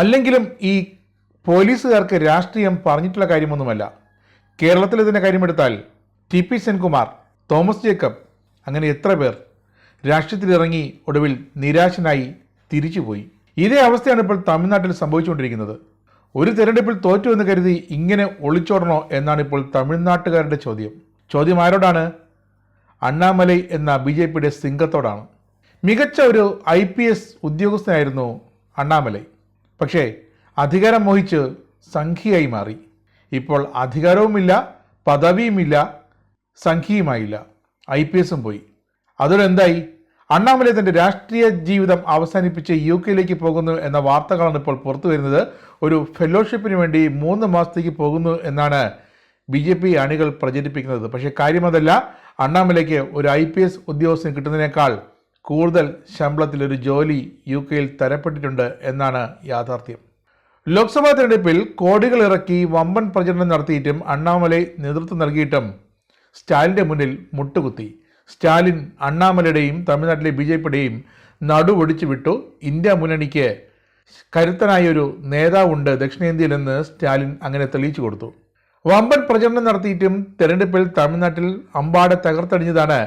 അല്ലെങ്കിലും ഈ പോലീസുകാർക്ക് രാഷ്ട്രീയം പറഞ്ഞിട്ടുള്ള കാര്യമൊന്നുമല്ല. കേരളത്തിലെ തന്നെ കാര്യമെടുത്താൽ ടി പി സെൻകുമാർ തോമസ് ജേക്കബ് അങ്ങനെ എത്ര പേർ രാഷ്ട്രീയത്തിലിറങ്ങി ഒടുവിൽ നിരാശനായി തിരിച്ചുപോയി. ഇതേ അവസ്ഥയാണ് ഇപ്പോൾ തമിഴ്നാട്ടിൽ സംഭവിച്ചുകൊണ്ടിരിക്കുന്നത്. ഒരു തെരഞ്ഞെടുപ്പിൽ തോറ്റു എന്ന് കരുതി ഇങ്ങനെ ഒളിച്ചോടണോ എന്നാണ് ഇപ്പോൾ തമിഴ്നാട്ടുകാരുടെ ചോദ്യം. ചോദ്യം ആരോടാണ്? അണ്ണാമലൈ എന്ന ബി ജെ പിയുടെ സിംഗത്തോടാണ്. മികച്ച ഒരു ഐ പി എസ് ഉദ്യോഗസ്ഥനായിരുന്നു അണ്ണാമലൈ. പക്ഷേ അധികാരം മോഹിച്ച് സംഖ്യയായി മാറി. ഇപ്പോൾ അധികാരവുമില്ല പദവിയുമില്ല സംഖ്യയുമായില്ല ഐ പി എസും പോയി. അതോടെ എന്തായി അണ്ണാമലൈ തന്റെ രാഷ്ട്രീയ ജീവിതം അവസാനിപ്പിച്ച് യു കെയിലേക്ക് പോകുന്നു എന്ന വാർത്തകളാണ് ഇപ്പോൾ പുറത്തു വരുന്നത്. ഒരു ഫെലോഷിപ്പിന് വേണ്ടി മൂന്ന് മാസത്തേക്ക് പോകുന്നു എന്നാണ് ബി ജെ പി അണികൾ പ്രചരിപ്പിക്കുന്നത്. പക്ഷേ കാര്യമതല്ല അണ്ണാമലയ്ക്ക് ഒരു ഐ പി എസ് ഉദ്യോഗസ്ഥന് കിട്ടുന്നതിനേക്കാൾ കൂടുതൽ ശമ്പളത്തിലൊരു ജോലി യു കെയിൽ തരപ്പെട്ടിട്ടുണ്ട് എന്നാണ് യാഥാർത്ഥ്യം. ലോക്സഭാ തെരഞ്ഞെടുപ്പിൽ കോടികൾ ഇറക്കി വമ്പൻ പ്രചരണം നടത്തിയിട്ടും അണ്ണാമലൈ നേതൃത്വം നൽകിയിട്ടും സ്റ്റാലിന്റെ മുന്നിൽ മുട്ടുകുത്തി. സ്റ്റാലിൻ അണ്ണാമലയുടെയും തമിഴ്നാട്ടിലെ ബി ജെ പിയുടെയും നടുവൊടിച്ചു വിട്ടു. ഇന്ത്യ മുന്നണിക്ക് കരുത്തനായൊരു നേതാവുണ്ട് ദക്ഷിണേന്ത്യയിലെന്ന് സ്റ്റാലിൻ അങ്ങനെ തെളിയിച്ചു കൊടുത്തു. വമ്പൻ പ്രചരണം നടത്തിയിട്ടും തെരഞ്ഞെടുപ്പിൽ തമിഴ്നാട്ടിൽ അമ്പാടെ തകർത്തടിഞ്ഞതാണ്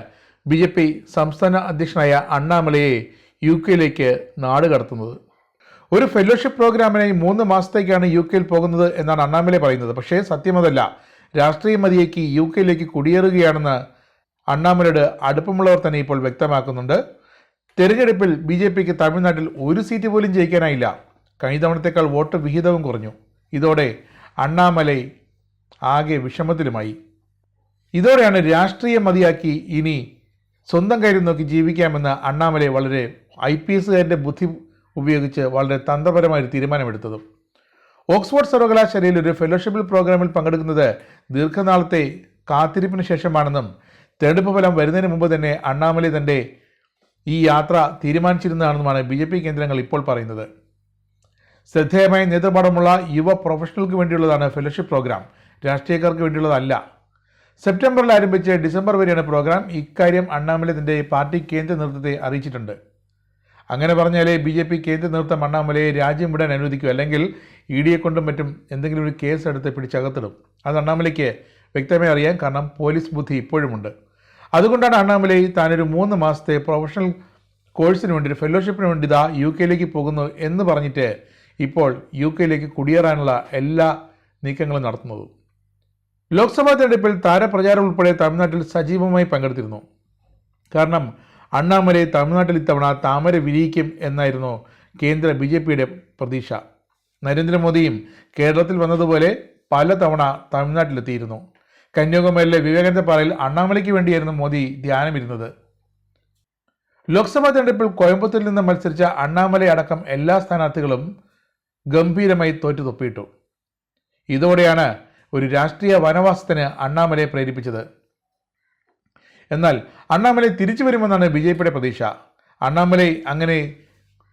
ബി ജെ പി സംസ്ഥാന അധ്യക്ഷനായ അണ്ണാമലയെ യു കെയിലേക്ക് നാട് കടത്തുന്നത്. ഒരു ഫെലോഷിപ്പ് പ്രോഗ്രാമിനായി മൂന്ന് മാസത്തേക്കാണ് യു കെയിൽ പോകുന്നത് എന്നാണ് അണ്ണാമലൈ പറയുന്നത്. പക്ഷേ സത്യമതല്ല. രാഷ്ട്രീയ മതിയേക്ക് യു കെയിലേക്ക് കുടിയേറുകയാണെന്ന് അണ്ണാമലയുടെ അടുപ്പമുള്ളവർ തന്നെ ഇപ്പോൾ വ്യക്തമാക്കുന്നുണ്ട്. തെരഞ്ഞെടുപ്പിൽ ബി ജെ പിക്ക് തമിഴ്നാട്ടിൽ ഒരു സീറ്റ് പോലും ജയിക്കാനായില്ല. കഴിഞ്ഞ തവണത്തേക്കാൾ വോട്ട് വിഹിതവും കുറഞ്ഞു. ഇതോടെ അണ്ണാമലൈ ആകെ വിഷമത്തിലുമായി. ഇതോടെയാണ് രാഷ്ട്രീയ മതിയാക്കി ഇനി സ്വന്തം കാര്യം നോക്കി ജീവിക്കാമെന്ന് അണ്ണാമലെ വളരെ ഐ പി എസുകാരന്റെ ബുദ്ധി ഉപയോഗിച്ച് വളരെ തന്ത്രപരമായ ഒരു തീരുമാനമെടുത്തതും. ഓക്സ്ഫോർഡ് സർവകലാശാലയിൽ ഒരു ഫെലോഷിപ്പിൽ പ്രോഗ്രാമിൽ പങ്കെടുക്കുന്നത് ദീർഘനാളത്തെ കാത്തിരിപ്പിന് ശേഷമാണെന്നും തെരഞ്ഞെടുപ്പ് ഫലം വരുന്നതിന് മുമ്പ് തന്നെ അണ്ണാമലെ തന്റെ ഈ യാത്ര തീരുമാനിച്ചിരുന്നതാണെന്നുമാണ് ബി ജെ പി കേന്ദ്രങ്ങൾ ഇപ്പോൾ പറയുന്നത്. ശ്രദ്ധേയമായ നേതൃപാഠമുള്ള യുവ പ്രൊഫഷണലുകൾക്ക് വേണ്ടിയുള്ളതാണ് ഫെലോഷിപ്പ് പ്രോഗ്രാം. രാഷ്ട്രീയക്കാർക്ക് വേണ്ടിയുള്ളതല്ല. സെപ്റ്റംബറിൽ ആരംഭിച്ച് ഡിസംബർ വരെയാണ് പ്രോഗ്രാം. ഇക്കാര്യം അണ്ണാമലൈ പാർട്ടി കേന്ദ്ര നേതൃത്വത്തെ അറിയിച്ചിട്ടുണ്ട്. അങ്ങനെ പറഞ്ഞാലേ ബി ജെ പി കേന്ദ്ര നേതൃത്വം അണ്ണാമലയെ രാജ്യം വിടാൻ അനുവദിക്കൂ. അല്ലെങ്കിൽ ഇ ഡിയെ കൊണ്ടും മറ്റും എന്തെങ്കിലും ഒരു കേസ് എടുത്ത് പിടിച്ചകത്തിടും. അത് അണ്ണാമലയ്ക്ക് വ്യക്തമായി അറിയാം. കാരണം പോലീസ് ബുദ്ധി ഇപ്പോഴുമുണ്ട്. അതുകൊണ്ടാണ് അണ്ണാമലൈ താനൊരു മൂന്ന് മാസത്തെ പ്രൊഫഷണൽ കോഴ്സിന് വേണ്ടി ഒരു ഫെലോഷിപ്പിന് വേണ്ടി ഇതാ യു കെയിലേക്ക് പോകുന്നു എന്ന് പറഞ്ഞിട്ട് ഇപ്പോൾ യു കെയിലേക്ക് കുടിയേറാനുള്ള എല്ലാ നീക്കങ്ങളും നടത്തുന്നത്. ലോക്സഭാ തെരഞ്ഞെടുപ്പിൽ താരപ്രചാരം ഉൾപ്പെടെ തമിഴ്നാട്ടിൽ സജീവമായി പങ്കെടുത്തിരുന്നു. കാരണം അണ്ണാമലൈ തമിഴ്നാട്ടിൽ ഇത്തവണ താമര വിരിയിക്കും എന്നായിരുന്നു കേന്ദ്ര ബി ജെ പിയുടെ പ്രതീക്ഷ. നരേന്ദ്രമോദിയും കേരളത്തിൽ വന്നതുപോലെ പലതവണ തമിഴ്നാട്ടിലെത്തിയിരുന്നു. കന്യാകുമാരിയിലെ വിവേകാനന്ദ പാറയിൽ അണ്ണാമലയ്ക്ക് വേണ്ടിയായിരുന്നു മോദി ധ്യാനമിരുന്നത്. ലോക്സഭാ തെരഞ്ഞെടുപ്പിൽ കോയമ്പത്തൂരിൽ നിന്ന് മത്സരിച്ച അണ്ണാമലൈ അടക്കം എല്ലാ സ്ഥാനാർത്ഥികളും ഗംഭീരമായി തോറ്റു തൊപ്പിയിട്ടു ഇതോടെയാണ് ഒരു രാഷ്ട്രീയ വനവാസത്തിന് അണ്ണാമലയെ പ്രേരിപ്പിച്ചത്. എന്നാൽ അണ്ണാമലൈ തിരിച്ചു വരുമെന്നാണ് ബി ജെ പിയുടെ പ്രതീക്ഷ. അണ്ണാമലൈ അങ്ങനെ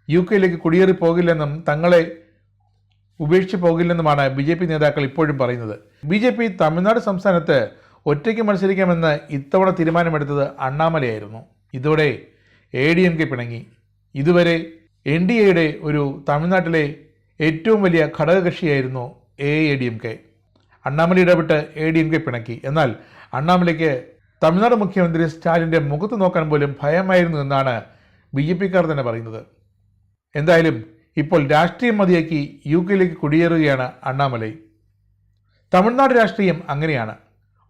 യു കെയിലേക്ക് കുടിയേറി പോകില്ലെന്നും തങ്ങളെ ഉപേക്ഷിച്ച് പോകില്ലെന്നുമാണ് ബി ജെ പി നേതാക്കൾ ഇപ്പോഴും പറയുന്നത്. ബി ജെ പി തമിഴ്നാട് സംസ്ഥാനത്ത് ഒറ്റയ്ക്ക് മത്സരിക്കാമെന്ന് ഇത്തവണ തീരുമാനമെടുത്തത് അണ്ണാമലയായിരുന്നു. ഇതോടെ എ ഡി എം കെ പിണങ്ങി. ഇതുവരെ എൻ ഡി എയുടെ ഒരു തമിഴ്നാട്ടിലെ ഏറ്റവും വലിയ ഘടകകക്ഷിയായിരുന്നു A A D M K. Annamalai ഇടപെട്ട് എ ഡി എം കെ പിണക്കി. എന്നാൽ അണ്ണാമലയ്ക്ക് തമിഴ്നാട് മുഖ്യമന്ത്രി സ്റ്റാലിന്റെ മുഖത്ത് നോക്കാൻ പോലും ഭയമായിരുന്നു എന്നാണ് ബി ജെ പിക്കാർ തന്നെ പറയുന്നത്. എന്തായാലും ഇപ്പോൾ രാഷ്ട്രീയം മതിയാക്കി യു കെയിലേക്ക് കുടിയേറുകയാണ് അണ്ണാമലൈ. തമിഴ്നാട് രാഷ്ട്രീയം അങ്ങനെയാണ്.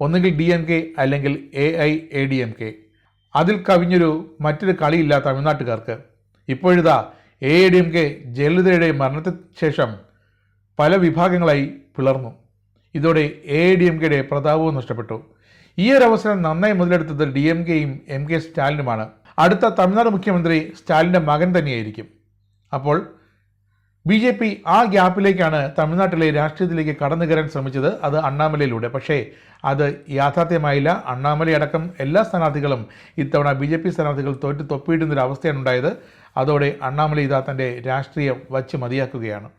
ഒന്നുകിൽ ഡി എം കെ അല്ലെങ്കിൽ A I A D M K. അതിൽ കവിഞ്ഞൊരു മറ്റൊരു കളിയില്ല തമിഴ്നാട്ടുകാർക്ക്. ഇപ്പോഴിതാ A I D M K ജയലളിതയുടെ മരണത്തിന് ശേഷം പല വിഭാഗങ്ങളായി പിളർന്നു. ഇതോടെ എ ഡി എം കെയുടെ പ്രതാപവും നഷ്ടപ്പെട്ടു. ഈ ഒരു അവസരം നന്നായി മുതലെടുത്തത് ഡി എം കെയും എം കെ സ്റ്റാലിനുമാണ്. അടുത്ത തമിഴ്നാട് മുഖ്യമന്ത്രി സ്റ്റാലിന്റെ മകൻ തന്നെയായിരിക്കും. അപ്പോൾ ബി ജെ പി ആ ഗ്യാപ്പിലേക്കാണ് തമിഴ്നാട്ടിലെ രാഷ്ട്രീയത്തിലേക്ക് കടന്നു കയറാൻ ശ്രമിച്ചത്. അത് അണ്ണാമലയിലൂടെ. പക്ഷേ അത് യാഥാർത്ഥ്യമായില്ല. അണ്ണാമല അടക്കം എല്ലാ സ്ഥാനാർത്ഥികളും ഇത്തവണ ബി ജെ പി സ്ഥാനാർത്ഥികൾ തോറ്റ് തൊപ്പിയിടുന്നൊരു അവസ്ഥയാണ് ഉണ്ടായത്. അതോടെ അണ്ണാമല ഇതാ തന്റെ രാഷ്ട്രീയം വച്ച് മതിയാക്കുകയാണ്.